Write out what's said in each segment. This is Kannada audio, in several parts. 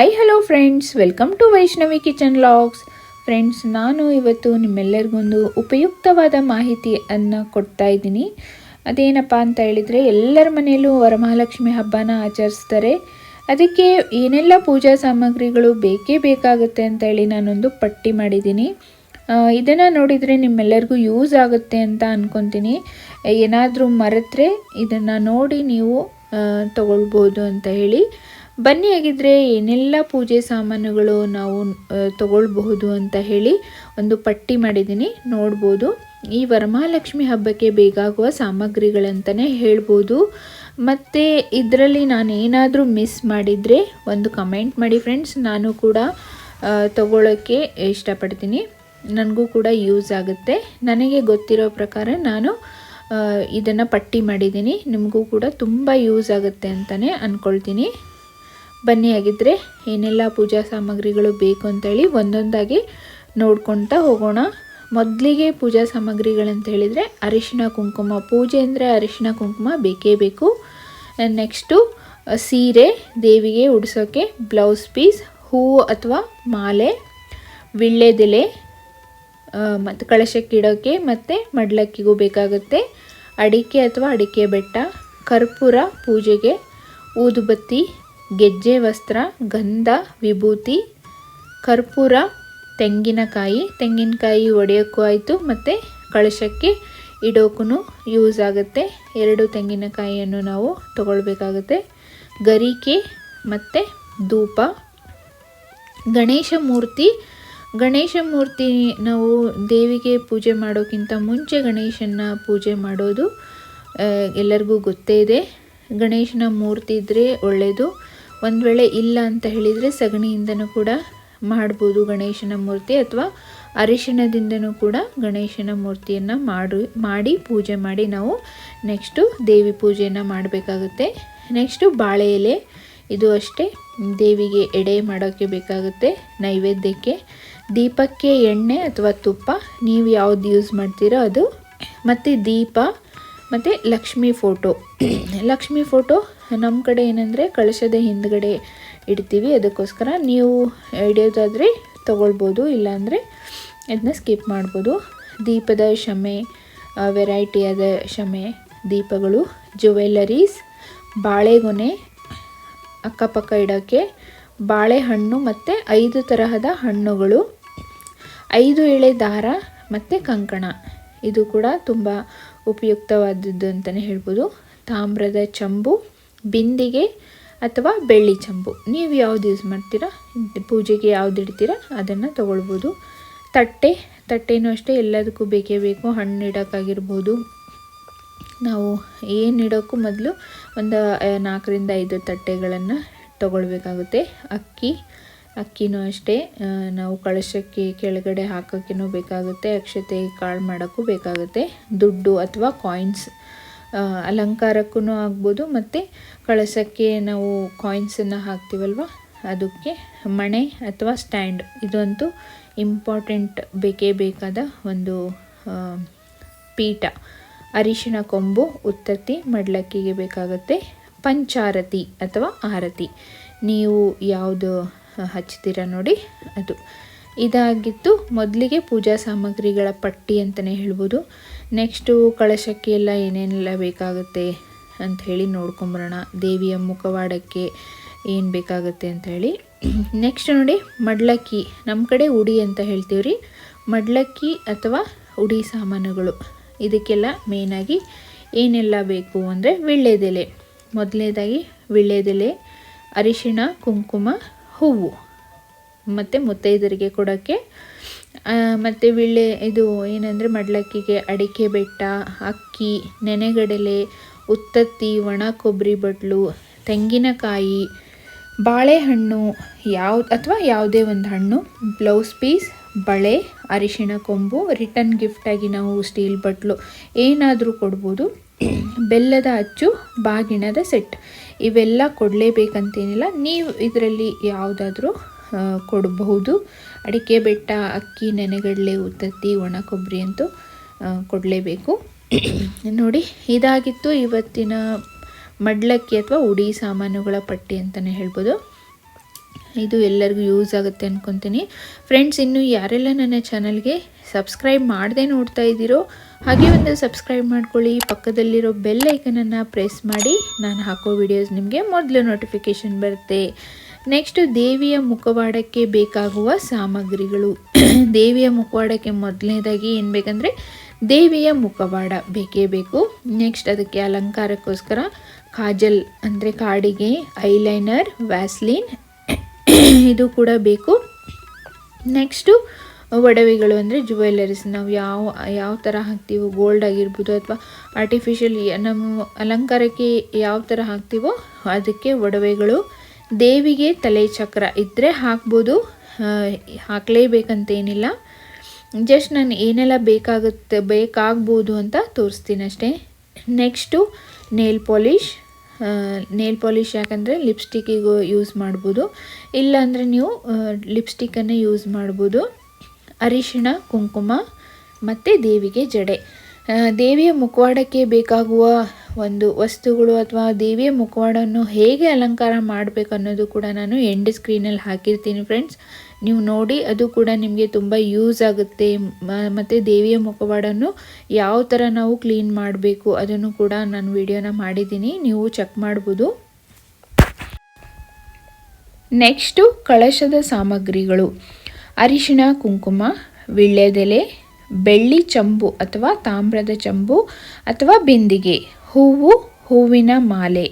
Hi hello friends welcome to Vaishnavi kitchen vlogs friends ನಾನು ಇವತ್ತು ನಿಮ್ಮೆಲ್ಲರಿಗೊಂದು ಉಪಯುಕ್ತವಾದ ಮಾಹಿತಿಯನ್ನು ಕೊಡ್ತಾ ಇದ್ದೀನಿ. ಅದೇನಪ್ಪ ಅಂತ ಹೇಳಿದರೆ, ಎಲ್ಲರ ಮನೆಯಲ್ಲೂ ವರಮಹಾಲಕ್ಷ್ಮಿ ಹಬ್ಬನ ಆಚರಿಸ್ತಾರೆ. ಅದಕ್ಕೆ ಏನೆಲ್ಲ ಪೂಜಾ ಸಾಮಗ್ರಿಗಳು ಬೇಕೇ ಬೇಕಾಗುತ್ತೆ ಅಂತ ಹೇಳಿ ನಾನೊಂದು ಪಟ್ಟಿ ಮಾಡಿದ್ದೀನಿ. ಇದನ್ನು ನೋಡಿದರೆ ನಿಮ್ಮೆಲ್ಲರಿಗೂ ಯೂಸ್ ಆಗುತ್ತೆ ಅಂತ ಅಂದ್ಕೊತೀನಿ ಏನಾದರೂ ಮರೆತರೆ ಇದನ್ನು ನೋಡಿ ನೀವು ತಗೊಳ್ಬೋದು ಅಂತ ಹೇಳಿ. ಬನ್ನಿ ಆಗಿದ್ರೆ ಏನೆಲ್ಲ ಪೂಜೆ ಸಾಮಾನುಗಳು ನಾವು ತಗೊಳ್ಬಹುದು ಅಂತ ಹೇಳಿ ಒಂದು ಪಟ್ಟಿ ಮಾಡಿದ್ದೀನಿ. ನೋಡ್ಬೋದು. ಈ ವರಮಹಾಲಕ್ಷ್ಮಿ ಹಬ್ಬಕ್ಕೆ ಬೇಕಾಗುವ ಸಾಮಗ್ರಿಗಳಂತಲೇ ಹೇಳ್ಬೋದು. ಮತ್ತು ಇದರಲ್ಲಿ ನಾನು ಏನಾದರೂ ಮಿಸ್ ಮಾಡಿದರೆ ಒಂದು ಕಮೆಂಟ್ ಮಾಡಿ ಫ್ರೆಂಡ್ಸ್. ನಾನು ಕೂಡ ತಗೊಳ್ಳೋಕ್ಕೆ ಇಷ್ಟಪಡ್ತೀನಿ. ನನಗೂ ಕೂಡ ಯೂಸ್ ಆಗುತ್ತೆ. ನನಗೆ ಗೊತ್ತಿರೋ ಪ್ರಕಾರ ನಾನು ಇದನ್ನು ಪಟ್ಟಿ ಮಾಡಿದ್ದೀನಿ. ನಿಮಗೂ ಕೂಡ ತುಂಬ ಯೂಸ್ ಆಗುತ್ತೆ ಅಂತಲೇ ಅಂದ್ಕೊಳ್ತೀನಿ ಬನ್ನಿ ಆಗಿದ್ದರೆ ಏನೆಲ್ಲ ಪೂಜಾ ಸಾಮಗ್ರಿಗಳು ಬೇಕು ಅಂತೇಳಿ ಒಂದೊಂದಾಗಿ ನೋಡ್ಕೊಳ್ತಾ ಹೋಗೋಣ. ಮೊದಲಿಗೆ ಪೂಜಾ ಸಾಮಗ್ರಿಗಳಂತ ಹೇಳಿದರೆ ಅರಿಶಿನ ಕುಂಕುಮ, ಪೂಜೆ ಅಂದರೆ ಅರಿಶಿಣ ಕುಂಕುಮ ಬೇಕೇ ಬೇಕು. ನೆಕ್ಸ್ಟು ಸೀರೆ ದೇವಿಗೆ ಉಡಿಸೋಕ್ಕೆ ಬ್ಲೌಸ್ ಪೀಸ್, ಹೂವು ಅಥವಾ ಮಾಲೆ ವಿಳ್ಳೆದೆಲೆ ಮತ್ತು ಕಳಶಕ್ಕೆ ಇಡೋಕ್ಕೆ ಮತ್ತು ಮಡ್ಲಕ್ಕಿಗೂ ಬೇಕಾಗುತ್ತೆ. ಅಡಿಕೆ ಅಥವಾ ಅಡಿಕೆ ಬೆಟ್ಟ, ಕರ್ಪೂರ ಪೂಜೆಗೆ, ಊದುಬತ್ತಿ ಗೆಜ್ಜೆ, ವಸ್ತ್ರ, ಗಂಧ, ವಿಭೂತಿ, ಕರ್ಪೂರ, ತೆಂಗಿನಕಾಯಿ. ತೆಂಗಿನಕಾಯಿ ಒಡೆಯೋಕ್ಕೂ ಆಯಿತು, ಮತ್ತು ಕಳಶಕ್ಕೆ ಇಡೋಕ್ಕೂ ಯೂಸ್ ಆಗುತ್ತೆ. ಎರಡು ತೆಂಗಿನಕಾಯಿಯನ್ನು ನಾವು ತಗೊಳ್ಬೇಕಾಗುತ್ತೆ. ಗರಿಕೆ ಮತ್ತು ಧೂಪ. ಗಣೇಶ ಮೂರ್ತಿ. ಗಣೇಶ ಮೂರ್ತಿ ನಾವು ದೇವಿಗೆ ಪೂಜೆ ಮಾಡೋಕ್ಕಿಂತ ಮುಂಚೆ ಗಣೇಶನ ಪೂಜೆ ಮಾಡೋದು ಎಲ್ಲರಿಗೂ ಗೊತ್ತೇ ಇದೆ. ಗಣೇಶನ ಮೂರ್ತಿ ಇದ್ದರೆ ಒಳ್ಳೆಯದು ಒಂದು ವೇಳೆ ಇಲ್ಲ ಅಂತ ಹೇಳಿದರೆ ಸಗಣಿಯಿಂದನೂ ಕೂಡ ಮಾಡ್ಬೋದು ಗಣೇಶನ ಮೂರ್ತಿ ಅಥವಾ ಅರಿಶಿಣದಿಂದನೂ ಕೂಡ ಗಣೇಶನ ಮೂರ್ತಿಯನ್ನು ಮಾಡಿ ಮಾಡಿ ಪೂಜೆ ಮಾಡಿ ನಾವು ನೆಕ್ಸ್ಟು ದೇವಿ ಪೂಜೆಯನ್ನು ಮಾಡಬೇಕಾಗುತ್ತೆ. ನೆಕ್ಸ್ಟು ಬಾಳೆ ಎಲೆ, ಇದು ಅಷ್ಟೇ. ದೇವಿಗೆ ಎಡೆ ಮಾಡೋಕ್ಕೆ ಬೇಕಾಗುತ್ತೆ, ನೈವೇದ್ಯಕ್ಕೆ. ದೀಪಕ್ಕೆ ಎಣ್ಣೆ ಅಥವಾ ತುಪ್ಪ, ನೀವು ಯಾವ್ದು ಯೂಸ್ ಮಾಡ್ತೀರೋ ಅದು. ಮತ್ತು ದೀಪ ಮತ್ತು ಲಕ್ಷ್ಮಿ ಫೋಟೋ. ಲಕ್ಷ್ಮಿ ಫೋಟೋ ನಮ್ಮ ಕಡೆ ಏನಂದರೆ ಕಳಶದ ಹಿಂದ್ಗಡೆ ಇಡ್ತೀವಿ. ಅದಕ್ಕೋಸ್ಕರ ನೀವು ಹಿಡಿಯೋದಾದರೆ ತೊಗೊಳ್ಬೋದು, ಇಲ್ಲಾಂದರೆ ಇದನ್ನ ಸ್ಕಿಪ್ ಮಾಡ್ಬೋದು. ದೀಪದ ಶಮೆ ವೆರೈಟಿಯಾದ ಶಮೆ, ದೀಪಗಳು ಜುವೆಲ್ಲರೀಸ್ ಬಾಳೆಗೊನೆ, ಅಕ್ಕಪಕ್ಕ ಇಡೋಕ್ಕೆ ಬಾಳೆಹಣ್ಣು ಮತ್ತು ಐದು ತರಹದ ಹಣ್ಣುಗಳು, ಐದು ಎಳೆ ದಾರ ಮತ್ತು ಕಂಕಣ. ಇದು ಕೂಡ ತುಂಬ ಉಪಯುಕ್ತವಾದದ್ದು ಅಂತಲೇ ಹೇಳ್ಬೋದು. ತಾಮ್ರದ ಚಂಬು, ಬಿಂದಿಗೆ ಅಥವಾ ಬೆಳ್ಳಿ ಚಂಬು. ನೀವು ಯಾವ್ದು ಯೂಸ್ ಮಾಡ್ತೀರಾ? ಪೂಜೆಗೆ ಯಾವ್ದು ಇಡ್ತೀರಾ? ಅದನ್ನು ತಗೊಳ್ಬೋದು. ತಟ್ಟೆ, ತಟ್ಟೆನೂ ಅಷ್ಟೇ ಎಲ್ಲದಕ್ಕೂ ಬೇಕೇ ಬೇಕು. ಹಣ್ಣು ಇಡೋಕ್ಕಾಗಿರ್ಬೋದು. ನಾವು ಏನು ಇಡೋಕ್ಕೂ ಮೊದಲು ಒಂದು ನಾಲ್ಕರಿಂದ ಐದು ತಟ್ಟೆಗಳನ್ನು ತಗೊಳ್ಬೇಕಾಗುತ್ತೆ. ಅಕ್ಕಿ ಅಕ್ಕಿನೂ ಅಷ್ಟೇ. ನಾವು ಕಳಶಕ್ಕೆ ಕೆಳಗಡೆ ಹಾಕೋಕ್ಕೂ ಬೇಕಾಗುತ್ತೆ. ಅಕ್ಷತೆ ಕಾಳು ಮಾಡೋಕ್ಕೂ ಬೇಕಾಗುತ್ತೆ. ದುಡ್ಡು ಅಥವಾ ಕಾಯಿನ್ಸ್ ಅಲಂಕಾರಕ್ಕೂ ಆಗ್ಬೋದು ಮತ್ತು ಕಳಶಕ್ಕೆ ನಾವು ಕಾಯಿನ್ಸನ್ನು ಹಾಕ್ತೀವಲ್ವ? ಅದಕ್ಕೆ ಮಣೆ ಅಥವಾ ಸ್ಟ್ಯಾಂಡ್ ಇದಂತೂ ಇಂಪಾರ್ಟೆಂಟ್ ಬೇಕೇ ಬೇಕಾದ ಒಂದು ಪೀಠ. ಅರಿಶಿನ ಕೊಂಬು ಉತ್ತತ್ತಿ ಮಡ್ಲಕ್ಕಿಗೆ ಬೇಕಾಗುತ್ತೆ. ಪಂಚಾರತಿ ಅಥವಾ ಆರತಿ. ನೀವು ಯಾವುದು ಹಚ್ತೀರ ನೋಡಿ. ಅದು. ಇದಾಗಿತ್ತು ಮೊದಲಿಗೆ ಪೂಜಾ ಸಾಮಗ್ರಿಗಳ ಪಟ್ಟಿ ಅಂತಲೇ ಹೇಳ್ಬೋದು. ನೆಕ್ಸ್ಟು ಕಳಶಕ್ಕೆ ಎಲ್ಲ ಏನೇನೆಲ್ಲ ಬೇಕಾಗುತ್ತೆ ಅಂತ ಹೇಳಿ ನೋಡ್ಕೊಂಬರೋಣ. ದೇವಿಯ ಮುಖವಾಡಕ್ಕೆ ಏನು ಬೇಕಾಗುತ್ತೆ ಅಂತ ಹೇಳಿ. ನೆಕ್ಸ್ಟ್ ನೋಡಿ, ಮಡ್ಲಕ್ಕಿ. ನಮ್ಮ ಕಡೆ ಉಡಿ ಅಂತ ಹೇಳ್ತೀವಿ ರೀ ಮಡ್ಲಕ್ಕಿ ಅಥವಾ ಉಡಿ ಸಾಮಾನುಗಳು. ಇದಕ್ಕೆಲ್ಲ ಮೇಯ್ನಾಗಿ ಏನೆಲ್ಲ ಬೇಕು ಅಂದರೆ, ವಿಳ್ಳೆದೆಲೆ. ಮೊದಲನೇದಾಗಿ ವಿಳ್ಳೆದೆಲೆ, ಅರಿಶಿಣ, ಕುಂಕುಮ ಹೂವು. ಮತ್ತು ಮುತ್ತೈದರಿಗೆ ಕೊಡೋಕ್ಕೆ ಮತ್ತು ವಿಳ್ಳೆ ಇದು ಏನಂದರೆ ಮಡ್ಲಕ್ಕಿಗೆ ಅಡಿಕೆ ಬೆಟ್ಟ, ಅಕ್ಕಿ, ನೆನೆಗಡಲೆ, ಉತ್ತತ್ತಿ, ಒಣ ಕೊಬ್ಬರಿ ಬಟ್ಲು, ತೆಂಗಿನಕಾಯಿ, ಬಾಳೆಹಣ್ಣು, ಯಾವ, ಅಥವಾ ಯಾವುದೇ ಒಂದು ಹಣ್ಣು, ಬ್ಲೌಸ್ ಪೀಸ್, ಬಳೆ ಅರಿಶಿಣ ಕೊಂಬು, ರಿಟರ್ನ್ ಗಿಫ್ಟಾಗಿ ನಾವು ಸ್ಟೀಲ್ ಬಟ್ಲು ಏನಾದರೂ ಕೊಡ್ಬೋದು. ಬೆಲ್ಲದ ಅಚ್ಚು, ಬಾಗಿಣದ ಸೆಟ್ ಇವೆಲ್ಲ ಕೊಡಲೇಬೇಕಂತೇನಿಲ್ಲ. ನೀವು ಇದರಲ್ಲಿ ಯಾವುದಾದ್ರೂ ಕೊಡಬಹುದು ಅಡಿಕೆ ಬೆಟ್ಟ, ಅಕ್ಕಿ, ನೆನೆಗಡಲೆ ಉತ್ತತ್ತಿ ಒಣ ಕೊಬ್ಬರಿ ಅಂತೂ ಕೊಡಲೇಬೇಕು. ನೋಡಿ, ಇದಾಗಿತ್ತು ಇವತ್ತಿನ ಮಡ್ಲಕ್ಕಿ ಅಥವಾ ಉಡಿ ಸಾಮಾನುಗಳ ಪಟ್ಟಿ ಅಂತಲೇ ಹೇಳ್ಬೋದು. ಇದು ಎಲ್ಲರಿಗೂ ಯೂಸ್ ಆಗುತ್ತೆ ಅಂದ್ಕೊತೀನಿ ಫ್ರೆಂಡ್ಸ್ ಇನ್ನು ಯಾರೆಲ್ಲ ನನ್ನ ಚಾನಲ್ಗೆ ಸಬ್ಸ್ಕ್ರೈಬ್ ಮಾಡದೆ ನೋಡ್ತಾ ಇದ್ದೀರೋ, ಹಾಗೆ ಒಂದು ಸಬ್ಸ್ಕ್ರೈಬ್ ಮಾಡ್ಕೊಳ್ಳಿ. ಪಕ್ಕದಲ್ಲಿರೋ ಬೆಲ್ ಐಕನನ್ನು ಪ್ರೆಸ್ ಮಾಡಿ. ನಾನು ಹಾಕೋ ವಿಡಿಯೋಸ್ ನಿಮಗೆ ಮೊದಲು ನೋಟಿಫಿಕೇಷನ್ ಬರುತ್ತೆ. ನೆಕ್ಸ್ಟು ದೇವಿಯ ಮುಖವಾಡಕ್ಕೆ ಬೇಕಾಗುವ ಸಾಮಗ್ರಿಗಳು. ದೇವಿಯ ಮುಖವಾಡಕ್ಕೆ ಮೊದಲನೇದಾಗಿ ಏನು ಬೇಕಂದರೆ, ದೇವಿಯ ಮುಖವಾಡ ಬೇಕೇ ಬೇಕು. ನೆಕ್ಸ್ಟ್ ಅದಕ್ಕೆ ಅಲಂಕಾರಕ್ಕೋಸ್ಕರ ಕಾಜಲ್ ಅಂದರೆ ಕಾಡಿಗೆ ಐಲೈನರ್ ವ್ಯಾಸ್ಲಿನ್ ಇದು ಕೂಡ ಬೇಕು. ನೆಕ್ಸ್ಟು ಒಡವೆಗಳು ಅಂದರೆ ಜುವೆಲ್ಲರೀಸ್ ನಾವು ಯಾವ ಯಾವ ಥರ ಹಾಕ್ತೀವೋ ಗೋಲ್ಡ್ ಆಗಿರ್ಬೋದು ಅಥವಾ ಆರ್ಟಿಫಿಷಿಯಲ್ ನಮ್ಮ ಅಲಂಕಾರಕ್ಕೆ ಯಾವ ಥರ ಹಾಕ್ತೀವೋ ಅದಕ್ಕೆ ಒಡವೆಗಳು. ದೇವಿಗೆ ತಲೆ ಚಕ್ರ ಇದ್ದರೆ ಹಾಕ್ಬೋದು. ಹಾಕಲೇಬೇಕಂತೇನಿಲ್ಲ ಜಸ್ಟ್ ನಾನು ಏನೆಲ್ಲ ಬೇಕಾಗುತ್ತೆ, ಬೇಕಾಗ್ಬೋದು ಅಂತ ತೋರಿಸ್ತೀನಿ ಅಷ್ಟೇ. Next nail polish nail polish ಯಾಕಂದರೆ ಲಿಪ್ಸ್ಟಿಕ್ಕಿಗೂ ಯೂಸ್ ಮಾಡ್ಬೋದು. ಇಲ್ಲಾಂದರೆ ನೀವು ಲಿಪ್ಸ್ಟಿಕ್ಕನ್ನೇ ಯೂಸ್ ಮಾಡ್ಬೋದು. ಅರಿಶಿಣ, ಕುಂಕುಮ ಮತ್ತು ದೇವಿಗೆ ಜಡೆ. ದೇವಿಯ ಮುಖವಾಡಕ್ಕೆ ಬೇಕಾಗುವ ಒಂದು ವಸ್ತುಗಳು ಅಥವಾ ದೇವಿಯ ಮುಖವಾಡವನ್ನು ಹೇಗೆ ಅಲಂಕಾರ ಮಾಡಬೇಕು ಅನ್ನೋದು ಕೂಡ ನಾನು ಎಂಡ್ ಸ್ಕ್ರೀನಲ್ಲಿ ಹಾಕಿರ್ತೀನಿ ಫ್ರೆಂಡ್ಸ್ ನೀವು ನೋಡಿ, ಅದು ಕೂಡ ನಿಮಗೆ ತುಂಬ ಯೂಸ್ ಆಗುತ್ತೆ. ಮತ್ತು ದೇವಿಯ ಮುಖವಾಡನ್ನು ಯಾವ ಥರ ನಾವು ಕ್ಲೀನ್ ಮಾಡಬೇಕು ಅದನ್ನು ಕೂಡ ನಾನು ವಿಡಿಯೋನ ಮಾಡಿದ್ದೀನಿ. ನೀವು ಚೆಕ್ ಮಾಡ್ಬೋದು. ನೆಕ್ಸ್ಟು ಕಳಶದ ಸಾಮಗ್ರಿಗಳು. ಅರಿಶಿಣ, ಕುಂಕುಮ ವಿಳ್ಯದೆಲೆ ಬೆಳ್ಳಿ ಚಂಬು ಅಥವಾ ತಾಮ್ರದ ಚಂಬು ಅಥವಾ ಬಿಂದಿಗೆ, ಹೂವು, ಹೂವಿನ ಮಾಲೆ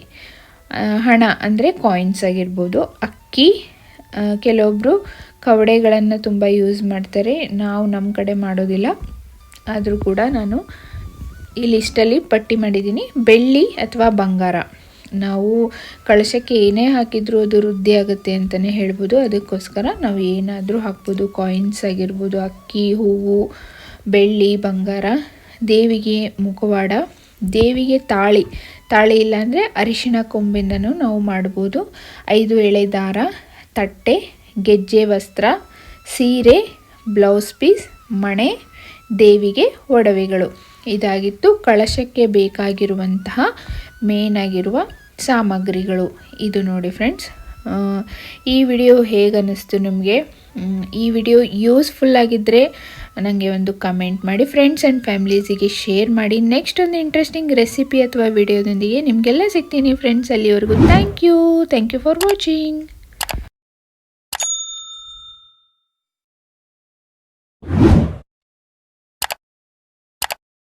ಹಣ ಅಂದರೆ ಕಾಯಿನ್ಸ್ ಆಗಿರ್ಬೋದು. ಅಕ್ಕಿ ಕೆಲವೊಬ್ಬರು ಕವಡೆಗಳನ್ನು ತುಂಬ ಯೂಸ್ ಮಾಡ್ತಾರೆ. ನಾವು ನಮ್ಮ ಕಡೆ ಮಾಡೋದಿಲ್ಲ. ಆದರೂ ಕೂಡ ನಾನು ಈ ಲಿಸ್ಟಲ್ಲಿ ಪಟ್ಟಿ ಮಾಡಿದ್ದೀನಿ. ಬೆಳ್ಳಿ ಅಥವಾ ಬಂಗಾರ. ನಾವು ಕಳಶಕ್ಕೆ ಏನೇ ಹಾಕಿದರೂ ಅದು ವೃದ್ಧಿ ಆಗುತ್ತೆ ಅಂತಲೇ ಹೇಳ್ಬೋದು. ಅದಕ್ಕೋಸ್ಕರ ನಾವು ಏನಾದರೂ ಹಾಕ್ಬೋದು. ಕಾಯಿನ್ಸ್ ಆಗಿರ್ಬೋದು, ಅಕ್ಕಿ, ಹೂವು ಬೆಳ್ಳಿ, ಬಂಗಾರ, ದೇವಿಗೆ ಮುಖವಾಡ, ದೇವಿಗೆ ತಾಳಿ. ತಾಳಿ ಇಲ್ಲಾಂದರೆ ಅರಿಶಿಣ ಕೊಂಬಿಂದನೂ ನಾವು ಮಾಡ್ಬೋದು. ಐದು ಎಳೆ ದಾರ, ತಟ್ಟೆ, ಗೆಜ್ಜೆ ವಸ್ತ್ರ, ಸೀರೆ, ಬ್ಲೌಸ್ ಪೀಸ್, ಮಣೆ, ದೇವಿಗೆ ಒಡವೆಗಳು. ಇದಾಗಿತ್ತು ಕಳಶಕ್ಕೆ ಬೇಕಾಗಿರುವಂತಹ ಮೇನ್ ಆಗಿರುವ ಸಾಮಗ್ರಿಗಳು. ಇದು ನೋಡಿ ಫ್ರೆಂಡ್ಸ್ ಈ ವಿಡಿಯೋ ಹೇಗನ್ನಿಸ್ತು ನಿಮಗೆ? ಈ ವಿಡಿಯೋ ಯೂಸ್ಫುಲ್ ಆಗಿದ್ದರೆ ನನಗೆ ಒಂದು ಕಮೆಂಟ್ ಮಾಡಿ. ಫ್ರೆಂಡ್ಸ್ ಆ್ಯಂಡ್ ಫ್ಯಾಮಿಲೀಸಿಗೆ ಶೇರ್ ಮಾಡಿ. ನೆಕ್ಸ್ಟ್ ಒಂದು ಇಂಟ್ರೆಸ್ಟಿಂಗ್ ರೆಸಿಪಿ ಅಥವಾ ವಿಡಿಯೋದೊಂದಿಗೆ ನಿಮಗೆಲ್ಲ ಸಿಗ್ತೀನಿ ಫ್ರೆಂಡ್ಸ್ ಅಲ್ಲಿವರೆಗೂ. Thank you thank you for watching